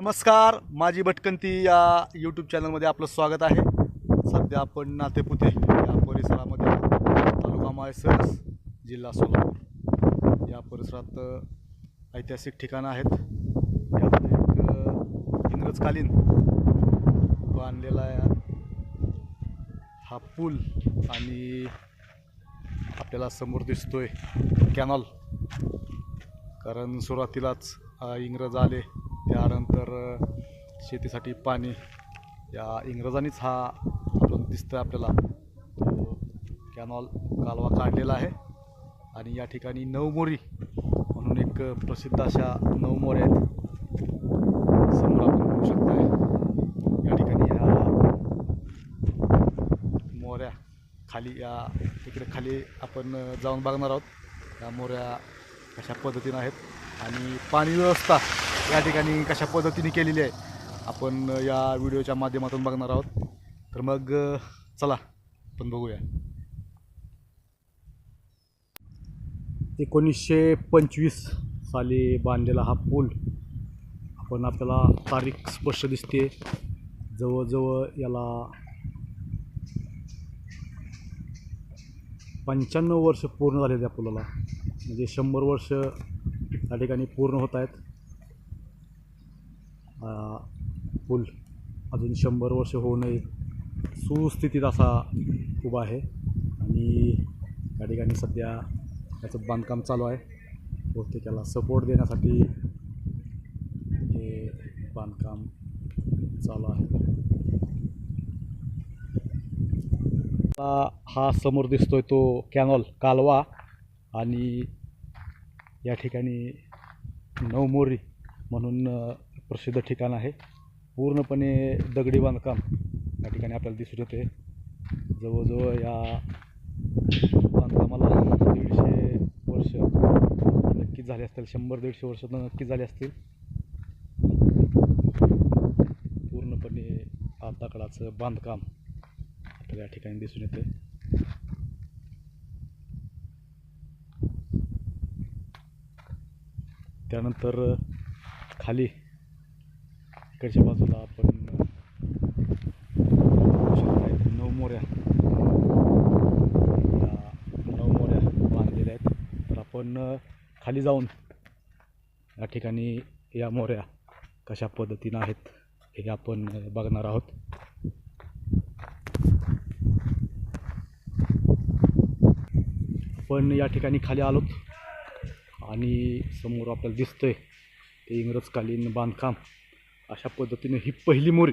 नमस्कार माझी भटकंती या यूट्यूब चॅनलमध्ये आपलं स्वागत आहे. सध्या आपण नातेपुते या परिसरामध्ये तालुका माळसरस जिल्हा सोलापूर. या परिसरात ऐतिहासिक ठिकाणं आहेत. यामध्ये एक इंग्रजकालीन बांधलेला हा पूल आणि आपल्याला समोर दिसतोय कॅनॉल कारण सुरुवातीलाच इंग्रज आले. त्यानंतर शेतीसाठी पाणी. या इंग्रजांनीच हा आपण दिसतं आपल्याला. तो कॅनॉल कालवा काढलेला आहे. आणि या ठिकाणी नवमोरी म्हणून एक प्रसिद्ध अशा नवमोऱ्या आहेत. समोर आपण बघू शकताय. या ठिकाणी ह्या मोऱ्या खाली या तिकडे खाली आपण जाऊन बघणार आहोत. या मोऱ्या अशा पद्धतीनं आहेत. आणि पाणी व्यवस्था या ठिकाणी कशा पद्धतीने केलेली आहे आपण या व्हिडिओच्या माध्यमातून बघणार आहोत. तर मग चला आपण बघूया. एकोणीसशे पंचवीस साली बांधलेला हा पूल आपण आपल्याला तारीख स्पष्ट दिसते. जवळजवळ याला पंच्याण्णव वर्ष पूर्ण झाले त्या पुलाला. म्हणजे शंभर वर्ष त्या ठिकाणी पूर्ण होत आहेत. पूल. अजून शंभर वर्ष होऊ नये. सुस्थितीत असा उभा आहे. आणि या ठिकाणी सध्या त्याचं बांधकाम चालू आहे. बहुतेक त्याला सपोर्ट देण्यासाठी हे बांधकाम चालू आहे. हा समोर दिसतोय तो कॅनॉल कालवा. आणि या ठिकाणी नवमोरी म्हणून प्रसिद्ध ठिकाण आहे. पूर्णपणे दगडी बांधकाम या ठिकाणी आपल्याला दिसून येते. जवळजवळ या बांधकामाला दीडशे वर्ष नक्कीच झाले असतील. शंभर दीडशे वर्ष तर नक्कीच झाले असतील. पूर्णपणे आताकडाचं बांधकाम आपल्याला या ठिकाणी दिसून येते. त्यानंतर खाली इकडच्या बाजूला आपण नऊ मोऱ्या. इथे नवमोऱ्या या नवमोऱ्या बांधलेल्या आहेत. तर आपण खाली जाऊन या ठिकाणी या मोऱ्या कशा पद्धतीनं आहेत हे आपण बघणार आहोत. आपण या ठिकाणी खाली आलोत आणि समोर आपल्याला दिसतंय ते इंग्रजकालीन बांधकाम. अशा पद्धतीने ही पहिली मोरी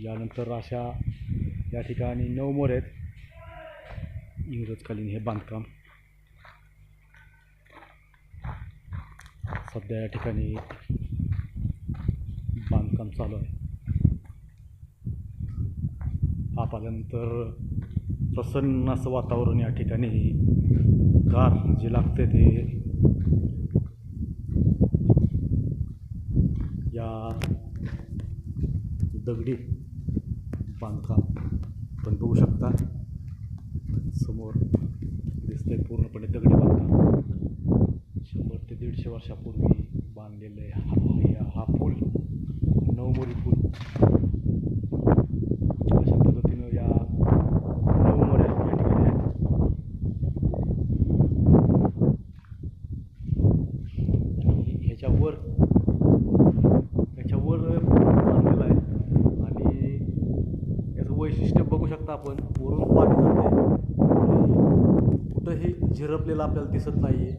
यानंतर अशा या ठिकाणी नऊ मोरे आहेत. इंग्रजकालीन हे बांधकाम. सध्या या ठिकाणी बांधकाम चालू आहे. आपल्यानंतर प्रसन्न असं वातावरण या ठिकाणी गार जे लागते ते या दगडी बांधकाम पण बघू शकता समोर दिसतंय पूर्णपणे दगडी बांधकाम. शंभर ते दीडशे वर्षापूर्वी बांधलेलं आहे हा हा पूल नवमोरी पूल अशा पद्धतीनं या नवमोऱ्या या ठिकाणी आहेत आणि ह्याच्यावर ह्याच्यावर बांधलेलं आहे आणि याचं वैशिष्ट्य बघू शकता आपण वरून पाणी जाते कुठंही झिरपलेलं आपल्याला दिसत नाही आहे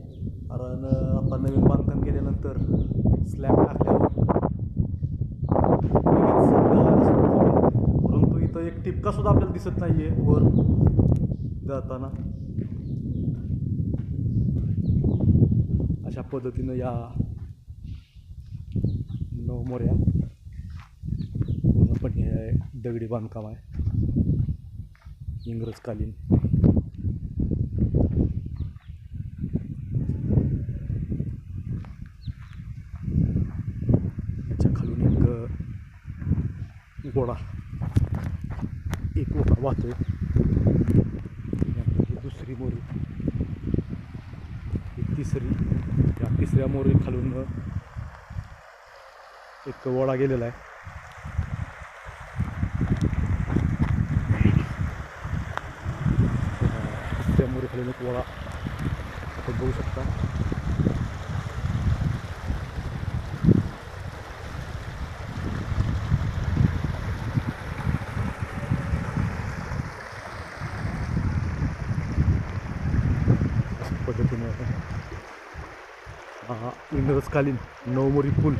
कारण आपण नवीन बांधकाम केल्यानंतर स्लॅब टाकल्यावर परंतु इथं एक टिपका सुद्धा आपल्याला दिसत नाही आहे वर जाताना. अशा पद्धतीनं या नवमोऱ्या पूर्णपणे दगडी बांधकाम आहे. इंग्रजकालीन. याच्या खालून एक गोळा गोडा एक ओढा वाहतो ही दुसरी मोरी. ही तिसरी. या तिसऱ्या मोरी खालून एक ओढा गेलेला आहे त्या मोरी खाली एक ओढा आपण बघू शकता अशा पद्धतीने आपण इंग्रजकालीन नवमोरी पूल.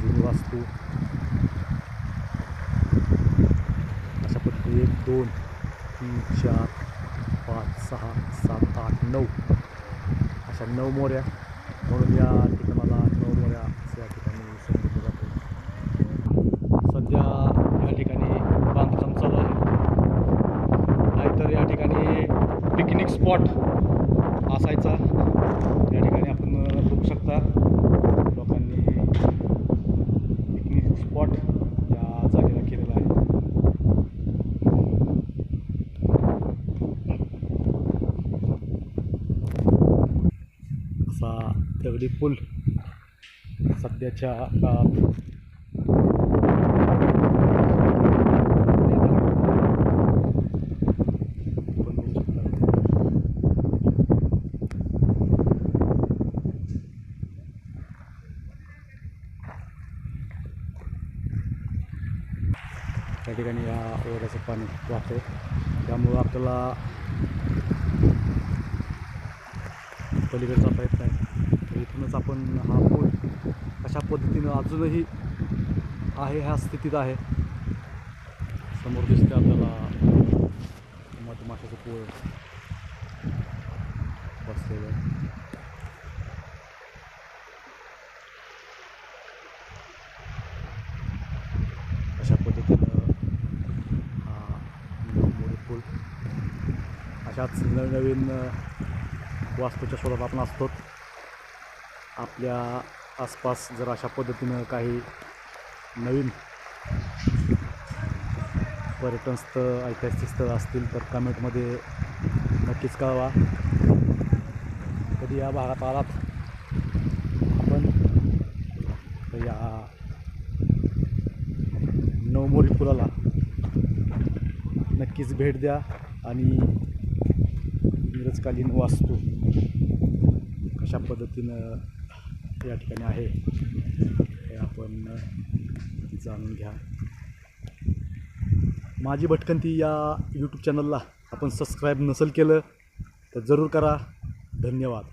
जुनी वास्तू. अशा पद्धतीने एक दोन तीन चार पाच सहा सात आठ नऊ. अशा नऊ मोऱ्या म्हणून या ठिकाणाला नऊ मोऱ्या असं या ठिकाणी संबोधलं जातं सध्या या ठिकाणी बांधकाम चालू आहे नाहीतर या ठिकाणी पिकनिक स्पॉट असायचा या ठिकाणी आपण बघू शकता लोकांनी पिकनिक स्पॉट या जागेला केलेला आहे असा दगडी पूल सध्याच्या काळात त्या ठिकाणी या ओढ्याचं पाणी वाहतं त्यामुळं आपल्याला पलीकडे जाता येत नाही तर इथूनच आपण हा पूल अशा पद्धतीनं अजूनही आहे ह्या स्थितीत आहे. समोर दिसते आपल्याला मधमाशाचं पोळ बसलेलं. अशा पद्धतीनं हा पूल. अशाच नवनवीन वास्तूच्या शोधात आपण असतो आपल्या आसपास जर अशा पद्धतीनं काही नवीन पर्यटन स्थळ ऐतिहासिक स्थळ असतील तर कमेंटमध्ये नक्कीच कळवा. कधी या भागात आलात? आपण तर या नवमोरी पुलाला नक्कीच भेट द्या आणि इंग्रजकालीन वास्तू कशा पद्धतीनं या ठिकाणी आहे हे आपण जाणून घ्या. माझी भटकंती या यूट्यूब चॅनलला आपण सबस्क्राईब नसेल केलं तर जरूर करा. धन्यवाद.